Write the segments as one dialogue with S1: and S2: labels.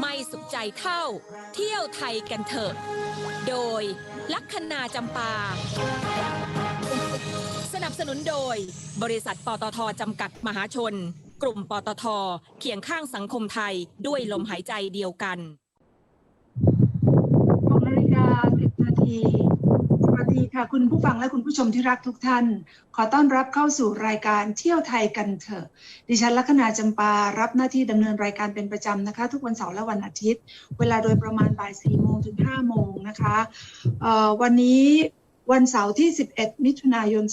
S1: ไม่สุขใจเท่า เที่ยวไทยกันเถอะ โดยลัคนาจำปา สนับสนุนโดย บริษัทปตทจำกัดมหาชน กลุ่มปตทเคียงข้างสังคมไทยด้วยลมหายใจเดียวกัน
S2: 6นาฬิกา10นาที ดีค่ะคุณผู้ฟังและคุณผู้ชมที่รักทุกท่าน ขอต้อนรับเข้าสู่รายการเที่ยวไทยกันเถอะ ดิฉันลัคนาจำปารับหน้าที่ดำเนินรายการเป็นประจำนะคะ ทุกวันเสาร์และวันอาทิตย์ เวลาโดยประมาณบ่าย4โมงถึง5โมงนะคะวันนี้วันเสาร์ที่ 11 มิถุนายน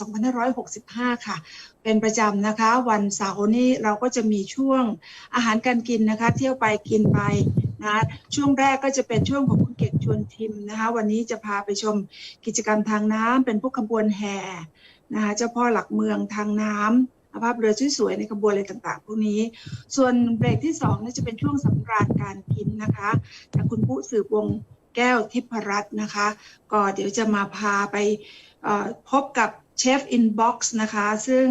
S2: 2565 ค่ะ เป็นประจำนะคะ วันเสาร์นี้เราก็จะมีช่วงอาหารการกินนะคะ เที่ยวไปกินไป นะช่วงแรกก็จะเป็นช่วงของคุณเก่งชวนทิมนะคะ วันนี้จะพาไปชมกิจกรรมทางน้ำเป็นพวกขบวนแห่นะคะเจ้าพ่อหลักเมืองทางน้ำภาพเรือสวยๆในขบวนอะไรต่างๆ พวกนี้ ส่วนเบรกที่สองนี่จะเป็นช่วงสำราญการกินนะคะจากคุณผู้สืบวงแก้วทิพรัตน์นะคะ ก็เดี๋ยวจะมาพาไปพบกับเชฟอินบ็อกซ์นะคะ ซึ่ง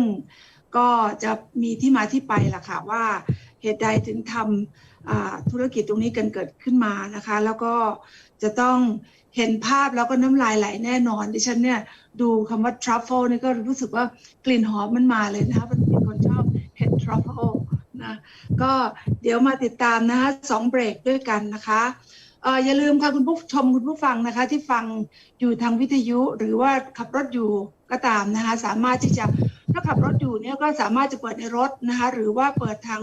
S2: ก็จะมีที่มาที่ไปล่ะค่ะว่า เหตุใดถึงทำธุรกิจตรงนี้กันเกิดขึ้นมานะคะ แล้วก็จะต้องเห็นภาพแล้วก็น้ำลายไหลแน่นอน ดิฉันเนี่ยดูคำว่า truffle นี่ก็รู้สึกว่ากลิ่นหอมมันมาเลยนะคะเป็นคนชอบเห็ด truffle นะก็เดี๋ยวมาติดตามนะคะสองเบรกด้วยกันนะคะอย่าลืมค่ะคุณผู้ชมคุณผู้ฟังนะคะ ที่ฟังอยู่ทางวิทยุหรือว่าขับรถอยู่ก็ตามนะคะ สามารถที่จะ ถ้าขับรถอยู่เนี่ยก็สามารถจะเปิดในรถนะคะ หรือว่าเปิดทาง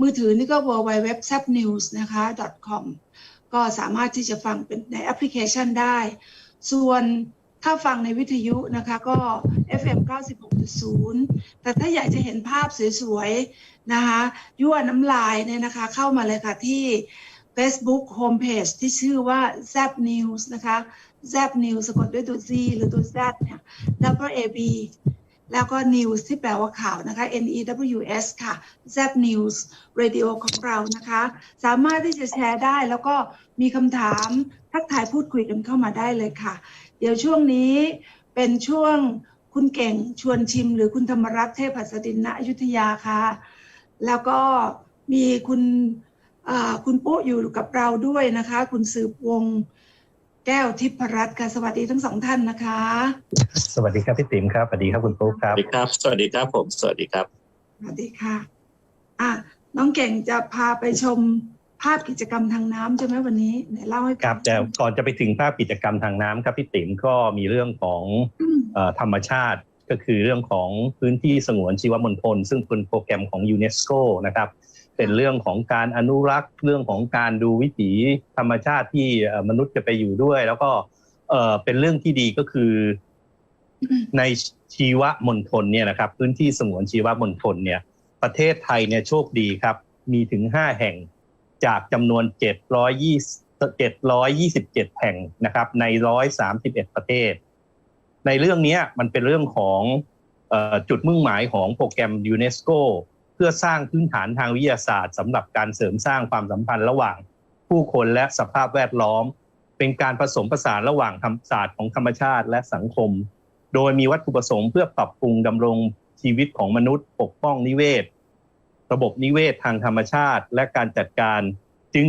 S2: มือถือนี่ก็ www z a p news นะคะ .com ก็สามารถที่จะฟังเป็นในแอปพลิเคชันได้ ส่วนถ้าฟังในวิทยุนะคะก็ FM 96.0 แต่ถ้าอยากจะเห็นภาพสวยๆนะคะยั่วน้ำลายเนี่ยนะคะ เข้ามาเลยค่ะที่ Facebook Homepage ที่ชื่อว่า Zap News นะคะ Zap News สะกดด้วยตัว Z หรือตัว Z เนี่ยแล้วก็ AB แล้วก็ News ที่แปลว่าข่าวนะคะ N E W S ค่ะ Zap News Radio ของเรานะคะ สามารถที่จะแชร์ได้แล้วก็มีคำถามทักทายพูดคุยกันเข้ามาได้เลยค่ะ เดี๋ยวช่วงนี้เป็นช่วงคุณเก่งชวนชิม หรือคุณธรรมรัตน์เทพหัสดินณอยุธยาค่ะ แล้วก็มีคุณคุณปุ๊อยู่กับเราด้วยนะคะ คุณสืบวง แก้วทิพรัตน์ค่ะสวัสดีทั้งสองท่านนะคะ
S3: สวัสดีครับพี่ติ๋มครับสวัสดีครับคุณปุ๊กค
S4: ส
S3: รับ
S4: วัสดีครับ สวัสดีครับผมสวัสดีครับ
S2: สวัสดีค่ะ อะน้องเก่งจะพาไปชมภาพกิจกรรมทางน้ำใช่ไหมวันนี้ไหนเล่าให้ฟัง
S3: ครับแต่ก่อนจะไปถึงภาพกิจกรรมทางน้ำครับพี่ติ๋มก็มีเรื่องของ
S2: อืม
S3: เอ่อธรรมชาติก็คือเรื่องของพื้นที่สงวนชีวมณฑลซึ่งเป็นโปรแกรมของยูเนสโกนะครับ เป็นเรื่องของการอนุรักษ์เรื่องของการดูวิถีธรรมชาติที่เอ่อมนุษย์จะไปอยู่ด้วย แล้วก็เอ่อเป็นเรื่องที่ดีก็คือ ในชีวมณฑลเนี่ยนะครับ พื้นที่สงวนชีวมณฑลเนี่ย ประเทศไทยเนี่ยโชคดีครับ มีถึง5แห่งจากจำนวน720 727 แห่งนะครับ ใน 131 ประเทศ ในเรื่องเนี้ยมันเป็นเรื่องของเออจุดมุ่งหมายของโปรแกรมยูเนสโก เพื่อสร้างพื้นฐานทางวิทยาศาสตร์สำหรับการเสริมสร้างความสัมพันธ์ระหว่าง ผู้คนและสภาพแวดล้อม เป็นการผสมผสานระหว่างธรรมศาสตร์ของธรรมชาติและสังคม โดยมีวัตถุประสงค์เพื่อปรับปรุงดำรงชีวิตของมนุษย์ ปกป้องนิเวศ ระบบนิเวศทางธรรมชาติ และการจัดการ จึง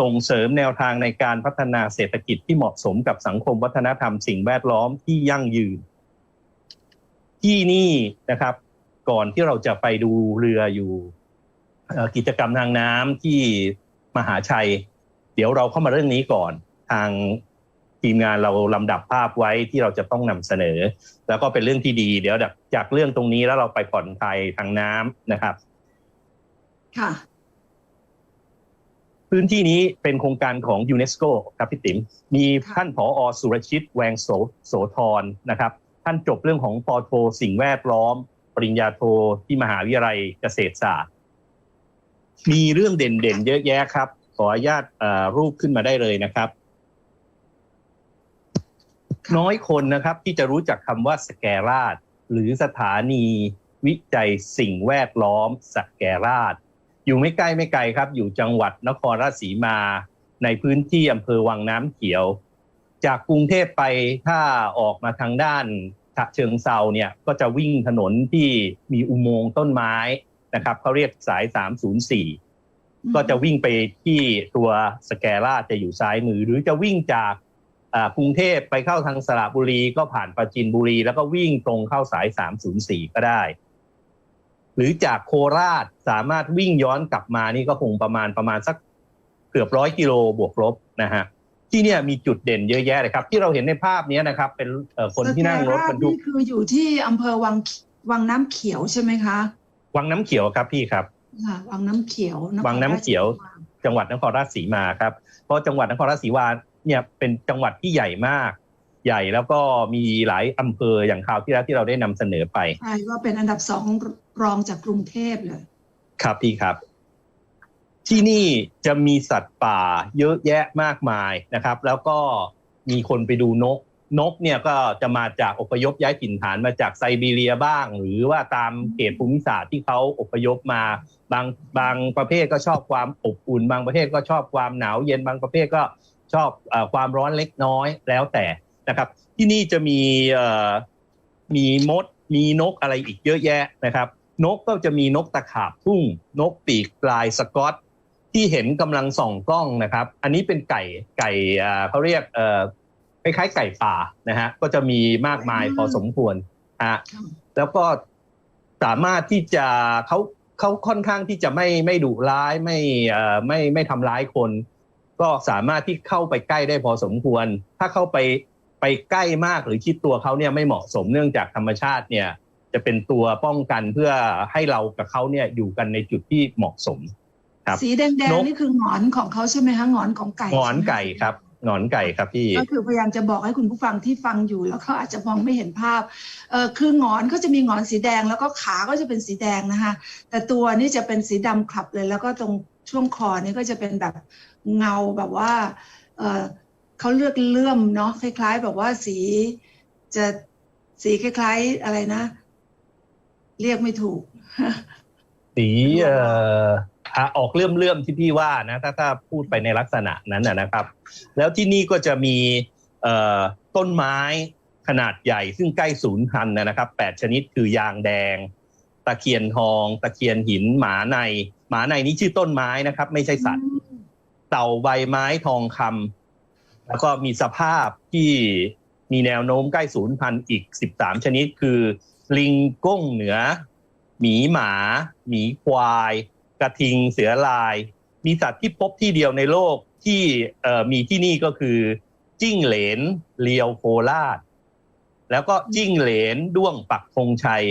S3: ส่งเสริมแนวทางในการพัฒนาเศรษฐกิจที่เหมาะสมกับสังคมวัฒนธรรมสิ่งแวดล้อมที่ยั่งยืน ที่นี่นะครับ ก่อนที่เราจะไปดูเรืออยู่เอ่อกิจกรรมทางน้ำที่มหาชัย เดี๋ยวเราเข้ามาเรื่องนี้ก่อนทางทีมงานเราลำดับภาพไว้ที่เราจะต้องนำเสนอ แล้วก็เป็นเรื่องที่ดี เดี๋ยวจากจากเรื่องตรงนี้แล้วเราไปผ่อนคลายทางน้ำนะครับ
S2: ค่ะ
S3: พื้นที่นี้เป็นโครงการของยูเนสโกครับพี่ติ๋มมี
S2: ค่ะ
S3: ท่านผออสุรชิตแวงโสโสธรนะครับ ท่านจบเรื่องของปอโทสิ่งแวดล้อมป ริญญาโทที่มหาวิทยาลัยเกษตรศาสตร์ มีเรื่องเด่นๆเยอะแยะครับ ขออนุญาตรูปขึ้นมาได้เลยนะครับ น้อยคนนะครับที่จะรู้จักคำว่าสแกราดหรือสถานีวิจัยสิ่งแวดล้อมสแกราดอยู่ไม่ใกล้ไม่ไกลครับ อยู่จังหวัดนครราชสีมา ในพื้นที่อำเภอวังน้ำเขียว จากกรุงเทพไปถ้าออกมาทางด้าน ฉะเชิงเซาเนี่ยก็จะวิ่งถนนที่มีอุโมงค์ต้นไม้นะครับเขาเรียกสาย 304 ก็จะวิ่งไปที่ตัวสแกราจะอยู่ซ้ายมือ หรือจะวิ่งจากอ่ากรุงเทพไปเข้าทางสระบุรีก็ผ่านปราจีนบุรี แล้วก็วิ่งตรงเข้าสาย 304 ก็ได้ หรือจากโคราชสามารถวิ่งย้อนกลับมานี่ก็คงประมาณประมาณสักเกือบร้อยกิโลบวกลบนะฮะ ที่เนี่ยมีจุดเด่นเยอะแยะเลยครับ ที่เราเห็นในภาพเนี้ยนะครับเป็นเอ่อคนที่นั่งรถบรรทุก
S2: นี่คืออยู่ที่อำเภอวังวังน้ำเขียวใช่ไหมคะ
S3: วังน้ำเขียวครับพี่ครับ
S2: ค่ะวังน้ำเขียวนคร
S3: วังน้ำเขียว
S2: ราชสีมา
S3: จังหวัดนครราชสีมาครับเพราะจังหวัดนครราชสีมาเนี่ยเป็นจังหวัดที่ใหญ่มาก ใหญ่แล้วก็มีหลายอำเภออย่างคราวที่แล้วที่เราได้นำเสนอไป
S2: ใช่ว่าเป็นอันดับสองรองจากกรุงเทพเลย
S3: ครับพี่ครับ ที่นี่จะมีสัตว์ป่าเยอะแยะมากมายนะครับ แล้วก็มีคนไปดูนก นกเนี่ยก็จะมาจากอพยพย้ายถิ่นฐานมาจากไซบีเรียบ้าง หรือว่าตามเขตภูมิศาสตร์ที่เขาอพยพมาบางบางประเภทก็ชอบความอบอุ่น บางประเภทก็ชอบความหนาวเย็นบางประเภทก็ชอบอความร้อนเล็กน้อยแล้วแต่นะครับ ที่นี่จะมีมีมด มีนกอะไรอีกเยอะแยะนะครับ นกก็จะมีนกตะขาบทุ่ง นกปีกลายสกอต ที่เห็นกำลังส่องกล้องนะครับ อันนี้เป็นไก่ไก่อ่าเขาเรียกเอ่อคล้ายๆไก่ป่านะฮะก็จะมีมากมายพอสมควรฮะ
S2: ค่ะ
S3: แล้วก็สามารถที่จะเขาเขาค่อนข้างที่จะไม่ไม่ดุร้ายไม่เอ่อไม่ไม่ทำร้ายคน ก็สามารถที่เข้าไปใกล้ได้พอสมควร ถ้าเข้าไปไปใกล้มากหรือคิดตัวเขาเนี่ยไม่เหมาะสมเนื่องจากธรรมชาติเนี่ยจะเป็นตัวป้องกันเพื่อให้เรากับเขาเนี่ยอยู่กันในจุดที่เหมาะสมครับ
S2: สีแดง
S3: นก
S2: ๆนี่คือหงอนของเขาใช่ไหมคะหงอนของไก่
S3: หงอน
S2: ใช่หม
S3: ไก่ครับหงอนไก่ครับพี่
S2: ก็คือพยายามจะบอกให้คุณผู้ฟังที่ฟังอยู่ แล้วเขาอาจจะมองไม่เห็นภาพเออคือหงอนก็จะมีหงอนสีแดงแล้วก็ขาก็จะเป็นสีแดงนะคะแต่ตัวนี่จะเป็นสีดำคลับเลย แล้วก็ตรงช่วงคอนี่ก็จะเป็นแบบเงาแบบว่าเออเขาเลือกเลื่อมเนาะคล้าย ๆ แบบว่าสีจะสีคล้าย ๆอะไรนะ เรียกไม่ถูก
S3: สีเอ่อ อะออกเลื่อมเลื่อมๆที่พี่ว่านะถ้าถ้าพูดไปในลักษณะนั้นนะนะครับ แล้วที่นี่ก็จะมีเอ่อต้นไม้ขนาดใหญ่ซึ่งใกล้สูญพันธุ์นะครับแปดชนิดคือยางแดง ตะเคียนทอง ตะเคียนหินหมาใน หมาในนี้ชื่อต้นไม้นะครับ ไม่ใช่สัตว์ เต่าใบไม้ทองคำแล้วก็มีสภาพที่มีแนวโน้มใกล้สูญพันธุ์อีก13ชนิดคือ ลิงก้งเหนือ หมีหมา หมีควาย กระทิงเสือลาย มีสัตว์ที่พบที่เดียวในโลกที่เอ่อมีที่นี่ก็คือ จิ้งเหลนเลียวโคราชแล้วก็จิ้งเหลนด้วงปักธงชัย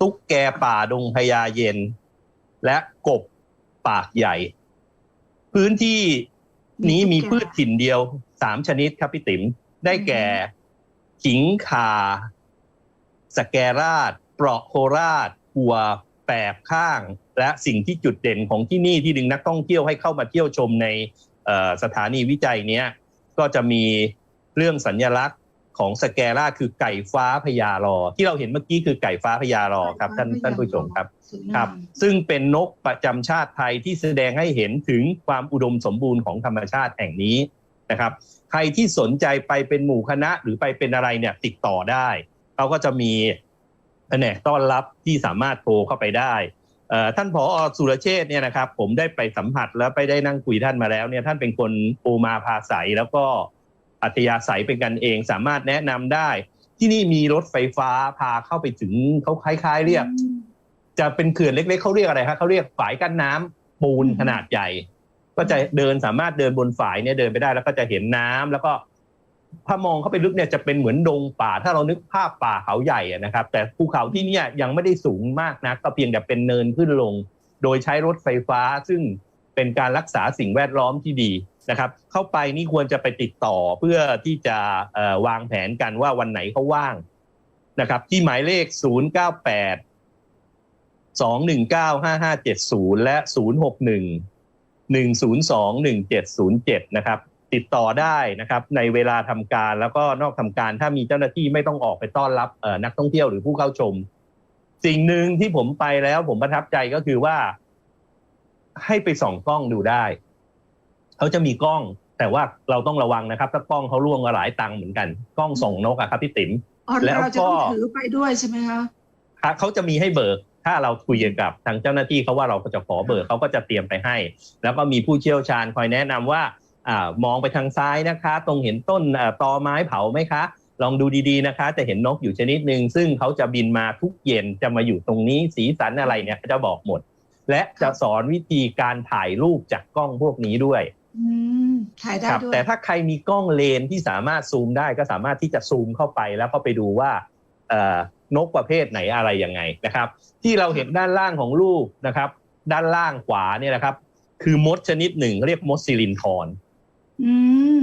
S3: ตุ๊กแกป่าดงพญาเย็น และกบปากใหญ่ พื้นที่นี้มีพืชถิ่นเดียวสามชนิดครับพี่ติ๋มได้แก่ขิงข่าสแกราชเปราะโคราชหัว แปบข้าง และสิ่งที่จุดเด่นของที่นี่ที่ดึงนักท่องเที่ยวให้เข้ามาเที่ยวชมในเอ่อสถานีวิจัยเนี้ยก็จะมีเรื่องสัญลักษณ์ของสแกราชคือไก่ฟ้าพญารอ ที่เราเห็นเมื่อกี้คือไก่ฟ้าพญารอครับท่านท่านผู้ชมครับ
S2: สวยงาม
S3: ครับ ซึ่งเป็นนกประจำชาติไทยที่แสดงให้เห็นถึงความอุดมสมบูรณ์ของธรรมชาติแห่งนี้นะครับ ใครที่สนใจไปเป็นหมู่คณะหรือไปเป็นอะไรเนี่ยติดต่อได้เขาก็จะมี แผนกต้อนรับที่สามารถโทรเข้าไปได้ท่านผอสุรเชษเนี่ยนะครับผมได้ไปสัมผัสแล้วไปได้นั่งคุยท่านมาแล้วเนี่ยท่านเป็นคนโอมาพาใสแล้วก็อัธยาศัยเป็นกันเองสามารถแนะนำได้ ที่นี่มีรถไฟฟ้าพาเข้าไปถึงเขาคล้ายๆ เรียก จะเป็นเขื่อนเล็ก ๆเขาเรียกอะไรครับเขาเรียกฝายกั้นน้ำปูนขนาดใหญ่ ก็จะเดินสามารถเดินบนฝายเนี่ยเดินไปได้แล้วก็จะเห็นน้ำแล้วก็ ถ้ามองเข้าไปลึกเนี่ยจะเป็นเหมือนดงป่า ถ้าเรานึกภาพป่าเขาใหญ่อะนะครับ แต่ภูเขาที่เนี่ยยังไม่ได้สูงมากนะก็เพียงแต่เป็นเนินขึ้นลง โดยใช้รถไฟฟ้าซึ่งเป็นการรักษาสิ่งแวดล้อมที่ดีนะครับ เข้าไปนี่ควรจะไปติดต่อเพื่อที่จะวางแผนกันว่าวันไหนเขาว่างนะครับ ที่หมายเลข 098สองหนึ่งเก้าห้าห้าเจ็ดศูนย์และศูนย์หกหนึ่งหนึ่งศูนย์สองหนึ่งเจ็ดศูนย์เจ็ดนะครับ ติดต่อได้นะครับในเวลาทำการแล้วก็นอกทำการถ้ามีเจ้าหน้าที่ไม่ต้องออกไปต้อนรับเอ่อนักท่องเที่ยวหรือผู้เข้าชม สิ่งหนึ่งที่ผมไปแล้วผมประทับใจก็คือว่า ให้ไปส่องกล้องดูได้เขาจะมีกล้อง แต่ว่าเราต้องระวังนะครับถ้ากล้องเขาล่วงก็หลายตังค์เหมือนกัน กล้องส่องนกอะครับพี่ติ๋ม
S2: อ๋อ
S3: แล้ว
S2: เราจะต้อง
S3: ก็
S2: ถือไปด้วยใช่ไหมคะ
S3: ครับเขาจะมีให้เบิกถ้าเราคุยกับทางเจ้าหน้าที่เขาว่าเราก็จะขอเบอร์เขาก็จะเตรียมไปให้ แล้วก็มีผู้เชี่ยวชาญคอยแนะนำว่าอ่า มองไปทางซ้ายนะคะ ตรงเห็นต้นเอ่อตอไม้เผาไหมคะ ลองดูดีๆนะคะ จะเห็นนกอยู่ชนิดหนึ่งซึ่งเขาจะบินมาทุกเย็นจะมาอยู่ตรงนี้สีสันอะไรเนี่ยเขาจะบอกหมด และจะสอนวิธีการถ่ายรูปจากกล้องพวกนี้ด้วย
S2: อืมถ่ายได้
S3: ครับ
S2: ด้วย
S3: แต่ถ้าใครมีกล้องเลนที่สามารถซูมได้ก็สามารถที่จะซูมเข้าไปแล้วก็ไปดูว่าเอ่อนกประเภทไหนอะไรยังไงนะครับ ที่เราเห็นด้านล่างของรูปนะครับ ด้านล่างขวาเนี่ยนะครับ คือมดชนิดหนึ่งเรียกมดซิลินทอน
S2: อืม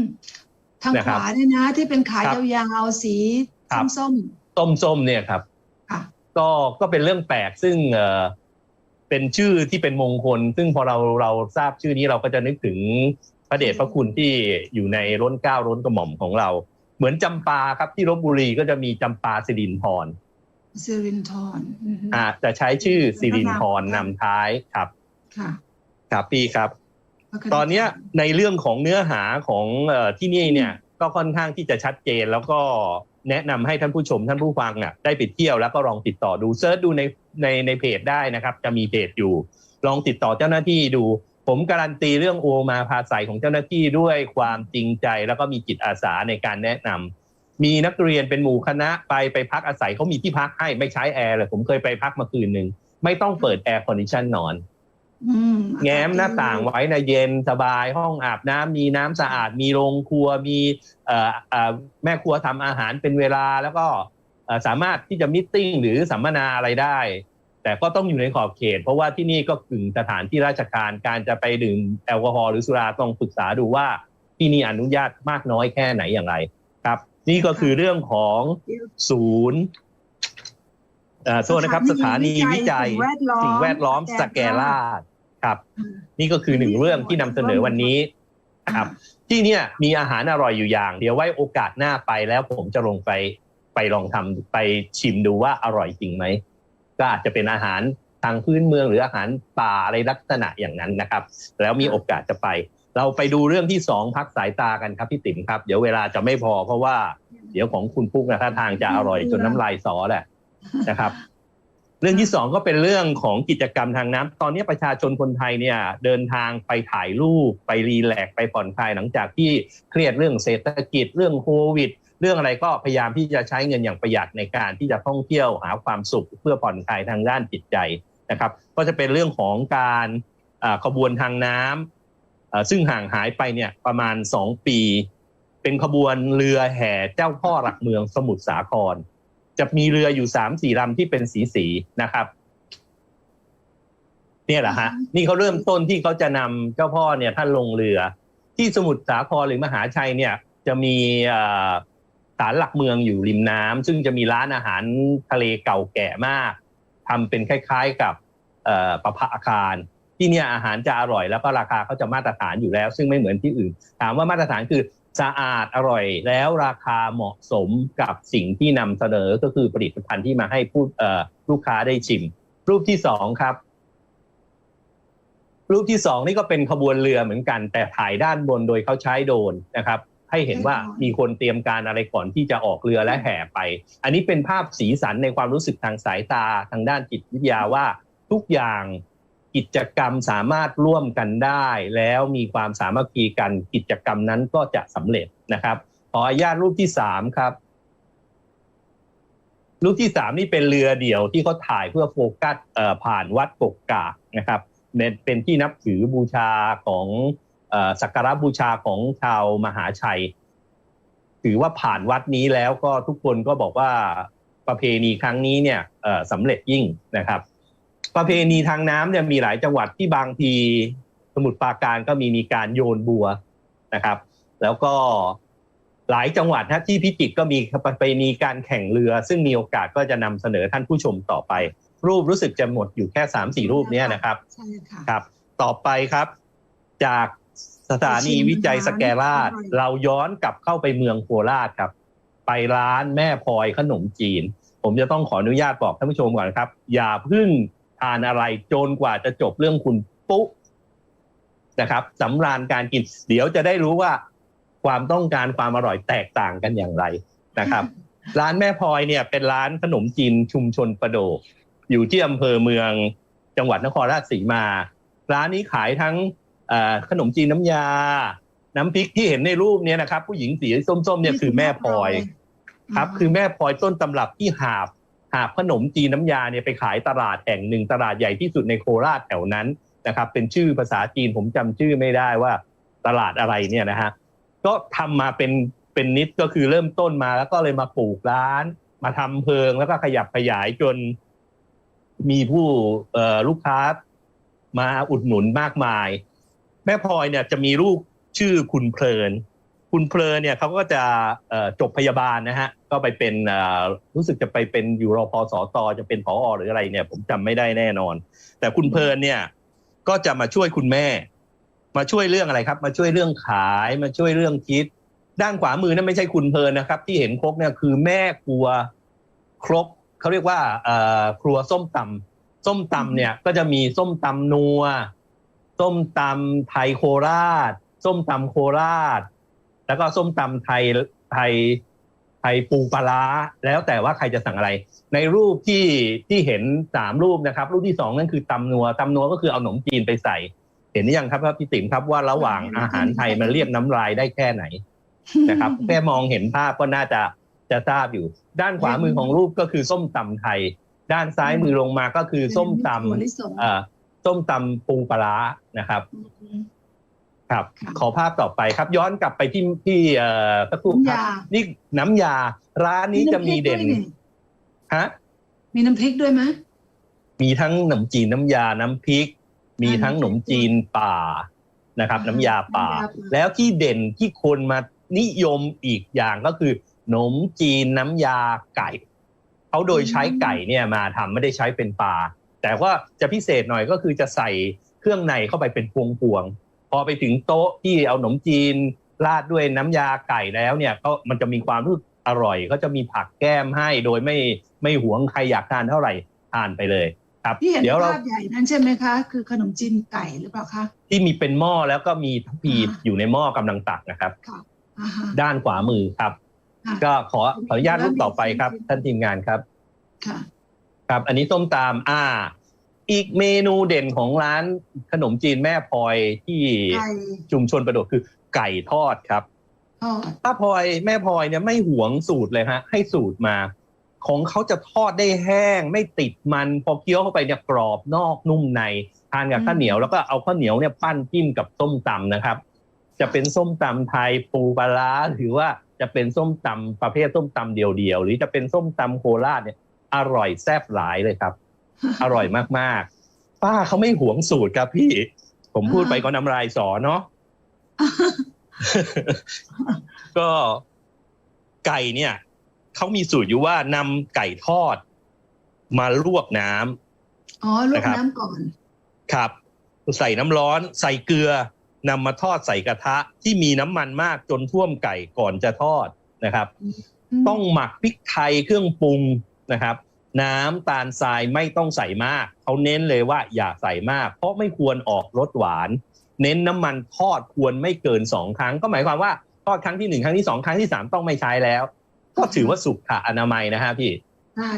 S2: ทาง
S3: นะ
S2: ข
S3: ครับ
S2: วาเนี่ยนะ ที่เป็นขา
S3: ครับ
S2: ยาวๆสี
S3: ครับ
S2: ส้ม
S3: ส้มๆเนี่ยครับ
S2: ๆค่ะ
S3: ก็ก็เป็นเรื่องแปลกซึ่งเอ่อเป็นชื่อที่เป็นมงคล ซึ่งพอเราเราทราบชื่อนี้เราก็จะนึกถึงพระเดชพระคุณที่อยู่ในร้นเกล้าร้นกระหม่อมของเรา เหมือนจำปาครับที่ลบบุรีก็จะมีจำปาสิรินทร
S2: ซิรินทอนอือฮึ
S3: อ่าจะใช้ชื่อสิรินทรนำท้ายครับ
S2: ค่ะ
S3: ครับพี่ครับ
S2: ก็คื
S3: ตอนเนี้ยในเรื่องของเนื้อหาของเอ่อที่นี่เนี่ยก็ค่อนข้างที่จะชัดเจนแล้วก็แนะนำให้ท่านผู้ชมท่านผู้ฟังอะได้ไปเที่ยวแล้วก็ลองติดต่อดูเซิร์ชดูในในในเพจได้นะครับ จะมีเพจอยู่ ลองติดต่อเจ้าหน้าที่ดู ผมการันตีเรื่องโอมาภาษาของเจ้าหน้าที่ด้วยความจริงใจ แล้วก็มีจิตอาสาในการแนะนำมีนักเรียนเป็นหมู่คณะไปไปพักอาศัยเขามีที่พักให้ไม่ใช้แอร์เลยผมเคยไปพักมาคืนหนึ่งไม่ต้องเปิดแอร์คอนดิชันนอน
S2: อืม
S3: แง้มหน้าต่างไว้นะเย็นสบายห้องอาบน้ำมีน้ำสะอาด มีโรงครัวมีเอ่อเอ่อแม่ครัวทำอาหารเป็นเวลาแล้วก็เอ่อสามารถที่จะมิทติ้งหรือสัมมนาอะไรได้ แต่ก็ต้องอยู่ในขอบเขต เพราะว่าที่นี่ก็กึ่งสถานที่ราชการการจะไปดื่มแอลกอฮอล์หรือสุราต้องปรึกษาดูว่าที่นี่อนุญาตมากน้อยแค่ไหนอย่างไรครับ นี่ก็คือเรื่องของศูนย์เอ่อ โทษนะครับสถานีวิจัย
S2: สิ่งแวดล้อม
S3: สิ่งแวดล้อมสแกล่าดครับ นี่ก็คือหนึ่งเรื่องที่นำเสนอวันนี้ครับที่เนี่ยมีอาหารอร่อยอยู่อย่าง เดี๋ยวไว้โอกาสหน้าไปแล้วผมจะลงไปไปลองทำไปชิมดูว่าอร่อยจริงไหมก็อาจจะเป็นอาหารทางพื้นเมืองหรืออาหารป่าอะไรลักษณะอย่างนั้นนะครับ แล้วมีโอกาสจะไป เราไปดูเรื่องที่สองพักสายตากันครับพี่ติ๋มครับ เดี๋ยวเวลาจะไม่พอเพราะว่า เดี๋ยวของคุณปุ๊กนะท่าทางจะอร่อยจนน้ำลายสอแหละ นะครับ เรื่องที่สองก็เป็นเรื่องของกิจกรรมทางน้ำตอนนี้ประชาชนคนไทยเนี่ยเดินทางไปถ่ายรูปไปรีแลกไปผ่อนคลายหลังจากที่เครียดเรื่องเศรษฐกิจเรื่องโควิดเรื่องอะไรก็พยายามที่จะใช้เงินอย่างประหยัดในการที่จะท่องเที่ยวหาความสุขเพื่อผ่อนคลายทางด้านจิตใจนะครับ ก็จะเป็นเรื่องของการขบวนทางน้ำอ่าซึ่งห่างหายไปเนี่ยประมาณสองปี เป็นขบวนเรือแห่เจ้าพ่อหลักเมืองสมุทรสาคร จะมีเรืออยู่สามสี่ลำที่เป็นสีสีนะครับ เนี่ยแหละฮะ นี่เขาเริ่มต้นที่เขาจะนำเจ้าพ่อเนี่ยท่านลงเรือ ที่สมุทรสาครหรือมหาชัยเนี่ย จะมีเอ่อศาลหลักเมืองอยู่ริมน้ำซึ่งจะมีร้านอาหารทะเลเก่าแก่มากทำเป็นคล้าย ๆกับประภาคารที่เนี่ยอาหารจะอร่อยแล้วก็ราคาเขาจะมาตรฐานอยู่แล้ว ซึ่งไม่เหมือนที่อื่น ถามว่ามาตรฐานคือ สะอาดอร่อยแล้วราคาเหมาะสมกับสิ่งที่นำเสนอก็คือผลิตภัณฑ์ที่มาให้ผู้เอ่อลูกค้าได้ชิม รูปที่สองครับ รูปที่สองนี่ก็เป็นขบวนเรือเหมือนกัน แต่ถ่ายด้านบนโดยเขาใช้โดรนนะครับ ให้เห็นว่ามีคนเตรียมการอะไรก่อนที่จะออกเรือและแห่ไป อันนี้เป็นภาพสีสันในความรู้สึกทางสายตาทางด้านจิตวิทยาว่าทุกอย่าง กิจกรรมสามารถร่วมกันได้ แล้วมีความสามัคคีกันกิจกรรมนั้นก็จะสำเร็จนะครับขออนุญาตรูปที่สามครับ รูปที่สามนี่เป็นเรือเดี่ยวที่เขาถ่ายเพื่อโฟกัสผ่านวัดกกกากนะครับเป็นที่นับถือบูชาของสักการะบูชาของชาวมหาชัย ถือว่าผ่านวัดนี้แล้วก็ทุกคนก็บอกว่าประเพณีครั้งนี้เนี่ยสำเร็จยิ่งนะครับ ประเพณีทางน้ำเนี่ยมีหลายจังหวัดที่บางทีสมุทรปราการก็มีมีการโยนบัวนะครับ แล้วก็หลายจังหวัดนะที่พิจิตรก็มีประเพณีการแข่งเรือ ซึ่งมีโอกาสก็จะนำเสนอท่านผู้ชมต่อไป รูปรู้สึกจะหมดอยู่แค่สามสี่รูปเนี้ยนะครับ
S2: ใช่ค่ะ
S3: ครับ ต่อไปครับ จากสถานีวิจัยสแกราชเราย้อนกลับเข้าไปเมืองโคราชครับ ไปร้านแม่พลอยขนมจีน ผมจะต้องขออนุญาตบอกท่านผู้ชมก่อนครับ อย่าเพึ่ง ทานอะไรจนกว่าจะจบเรื่องคุณปุ๊นะครับสำราญการกินเดี๋ยวจะได้รู้ว่าความต้องการความอร่อยแตกต่างกันอย่างไรนะครับ ร้านแม่พลอยเนี่ยเป็นร้านขนมจีนชุมชนประโดกอยู่ที่อำเภอเมืองจังหวัดนครราชสีมา ร้านนี้ขายทั้งเอ่อขนมจีนน้ำยา น้ำพริกที่เห็นในรูปเนี้นะครับ ผู้หญิงสีส้มๆเนี่ยคือแม่พลอยครับ คือแม่พลอยต้นตำรับที่หาบ หาบขนมจีนน้ำยาเนี่ยไปขายตลาดแห่งหนึ่งตลาดใหญ่ที่สุดในโคราชแถวนั้นนะครับเป็นชื่อภาษาจีนผมจำชื่อไม่ได้ว่าตลาดอะไรเนี่ยนะฮะก็ทำมาเป็นเป็นนิดก็คือเริ่มต้นมาแล้วก็เลยมาปลูกร้าน มาทำเพิงแล้วก็ขยับขยายจน มีผู้เลูกค้ามาอุดหนุนมากมาย แม่พลอยเนี่ยจะมีลูกชื่อคุณเพลิน คุณเพลินเนี่ยเขาก็จะจบพยาบาลนะฮะ ก็ไปเป็นอ่อรู้สึกจะไปเป็นอยู่รอพอสอตอจะเป็นผอหรืออะไรเนี่ย ผมจำไม่ได้แน่นอน แต่คุณเพลินเนี่ย ก็จะมาช่วยคุณแม่ มาช่วยเรื่องอะไรครับ มาช่วยเรื่องขายมาช่วยเรื่องคิด ด้านขวามือนั่นไม่ใช่คุณเพลินนะครับ ที่เห็นครกเนี่ยคือแม่ครัวครกเขาเรียกว่าอ่อครัวส้มตำส้มตำเนี่ย ก็จะมีส้มตำนัวส้มตำไทยโคราช ส้มตำโคราช แล้วก็ส้มตำไทยไทย ทยปูปลาร้าแล้วแต่ว่าใครจะสั่งอะไร ในรูปที่ที่เห็นสามรูปนะครับ รูปที่สองนั่นคือตำนัวตำนัวก็คือเอาขนมจีนไปใส่ เห็นหรือยังครับว่าพี่ติ๋มครับว่าระหว่างอาหารไทยมันเรียกน้ำลายได้แค่ไหนนะครับแค่มองเห็นภาพก็น่าจะจะทราบอยู่ ด้านขวามือของรูปก็คือส้มตำไทย ด้านซ้ายมือลงมาก็คือส้มต
S2: ถั่วลิสงำ
S3: เอ่อส้มตำปูปลาร้านะครับ ครับ
S2: ค่ะ
S3: ขอภาพต่อไปครับ ย้อนกลับไปที่ที่เอ่อสักครู่ครับ
S2: น้ำยา
S3: นี่น้ำยา ร้านนี้จะมีเด่นำ
S2: พริกวย
S3: ฮะ
S2: มีน้ำพริกด้วยไหม
S3: มีทั้งขนมจีนน้ำยาน้ำพริก มีทั้งขนมจีนป่านะครับ
S2: อ่า
S3: น้ำยาป่า
S2: น้ำยาป่า
S3: แล้วที่เด่นที่คนมานิยมอีกอย่างก็คือขนมจีนน้ำยาไก่เขาโดยใช้ไก่เนี่ยมาทำไม่ได้ใช้เป็นปลาแต่ว่าจะพิเศษหน่อยก็คือจะใส่เครื่องในเข้าไปเป็นพวงพวงๆพ อไปถึงโต๊ะที่เอาขนมจีนราดด้วยน้ำยาไก่แล้วเนี่ยก็มันจะมีความรู้สึกอร่อยก็จะมีผักแก้มให้โดยไม่ไม่หวงใครอยากทานเท่าไหร่ทานไปเลยครับ
S2: ที่เห็น
S3: เดี๋ยวเรา
S2: ภาพใหญ่นั้นใช่ไหมคะ คือขนมจีนไก่หรือเปล่าคะ
S3: ที่มีเป็นหม้อแล้วก็มีทัพพี
S2: อ่า
S3: อยู่ในหม้อกำลังตักนะครับ
S2: อ่าฮะ
S3: ด้านขวามือครับ
S2: ค่ะ
S3: ก็ขอขออนุญาตรูปต่อไปครับ ท่านทีมงานครับ
S2: ค่ะ
S3: ครับ อันนี้ส้มตำอ่า อีกเมนูเด่นของร้านขนมจีนแม่พลอยที่
S2: ไก่
S3: ชุมชนประโดดคือไก่ทอดครับ
S2: ทอด
S3: ป้าพลอยแม่พลอยเนี่ยไม่หวงสูตรเลยฮะ ให้สูตรมา ของเขาจะทอดได้แห้ง ไม่ติดมันพอเคี้ยวเข้าไปเนี่ยกรอบนอกนุ่มในทานกับข้าวเหนียวแล้วก็เอาข้าวเหนียวเนี่ยปั้นจิ้มกับส้มตำนะครับ จะเป็นส้มตำไทยปูปลาร้าหรือว่าจะเป็นส้มตำประเภทส้มตำเดียวๆหรือจะเป็นส้มตำโคราชเนี่ยอร่อยแซ่บหลายเลยครับ อร่อยมากๆ ป้าเขาไม่หวงสูตรครับพี่ ผมพูดไปก็น้ำลายสอเนาะก็ไก่เนี่ยเขามีสูตรอยู่ว่านำไก่ทอด มาลวกน้ำ
S2: อ๋อลวก
S3: นะครับ
S2: น้ำก่อน
S3: ครับ ใส่น้ำร้อน ใส่เกลือนำมาทอดใส่กระทะที่มีน้ำมันมากจนท่วมไก่ก่อนจะทอดนะครับ ต้องหมักพริกไทยเครื่องปรุงนะครับ น้ำตาลทรายไม่ต้องใส่มากเขาเน้นเลยว่าอย่าใส่มาก เพราะไม่ควรออกรสหวาน เน้นน้ำมันทอดควรไม่เกินสองครั้ง ก็หมายความว่าทอดครั้งที่หนึ่งครั้งที่สองครั้งที่สามต้องไม่ใช้แล้ว ก็ถือว่าสุขอนามัยนะฮะพี่
S2: ใช่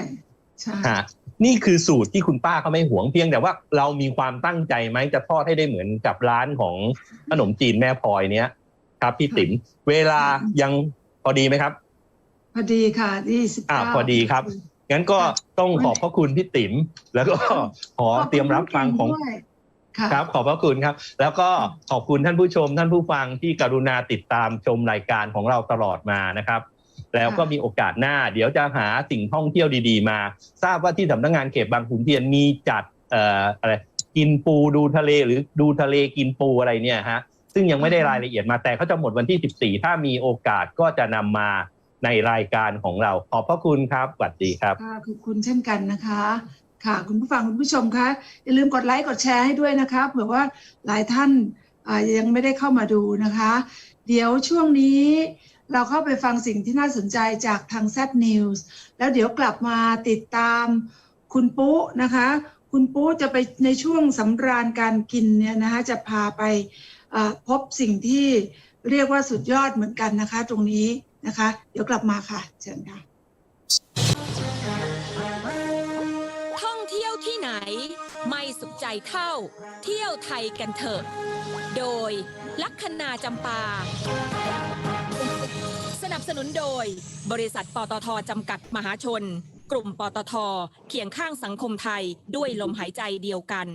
S2: ใช่
S3: ฮะนี่คือสูตรที่คุณป้าเขาไม่หวงเพียงแต่ว่าเรามีความตั้งใจไหมจะทอดให้ได้เหมือนกับร้านของขนมจีนแม่พลอยเนี้ยครับ พี่ติ๋มเวลายังพอดีไหมครับ
S2: พอดีค่ะที่สิบ
S3: อ่า
S2: เก้า
S3: พอดีครับ งั้นก็ต้องขอบพระคุณพี่ติ๋มแล้วก็ขอเตรียมรับฟังของ
S2: ด้วยค่ะ
S3: ครับ ขอบพระคุณครับ แล้วก็ขอบคุณท่านผู้ชม ท่านผู้ฟังที่กรุณาติดตามชมรายการของเราตลอดมานะครับ แล้วก็มีโอกาสหน้า เดี๋ยวจะหาสิ่งท่องเที่ยวดี ๆ มา ทราบว่าที่สำนักงานเขตบางขุนเทียนมีจัดเอ่ออะไรกินปูดูทะเลหรือดูทะเลกินปูอะไรเนี่ยฮะซึ่งยังไม่ได้รายละเอียดมาแต่เขาจะหมดวันที่ 14 ถ้ามีโอกาสก็จะนำมา ในรายการของเรา ขอบพระคุณครับสวัสดีครับ
S2: ขอบคุณเช่นกันนะคะ ค่ะ คุณผู้ฟังคุณผู้ชมคะอย่าลืมกดไลค์กดแชร์ให้ด้วยนะคะเผื่อว่าหลายท่านยังไม่ได้เข้ามาดูนะคะ เดี๋ยวช่วงนี้เราเข้าไปฟังสิ่งที่น่าสนใจจากทาง Z News แล้วเดี๋ยวกลับมาติดตามคุณปุ๊นะคะ คุณปุ๊จะไปในช่วงสำราญการกินเนี่ยนะคะจะพาไปพบสิ่งที่เรียกว่าสุดยอดเหมือนกันนะคะตรงนี้ นะคะ เดี๋ยวกลับมาค่ะ เชิญค่ะ
S1: ท่องเที่ยวที่ไม่สุขใจเท่า เที่ยวไทยกันเถอะ โดยลัคนาจำปา สนับสนุนโดย บริษัทปตทจำกัดมหาชน กลุ่มปตทเคียงข้างสังคมไทยด้วยลมหายใจเดียวกัน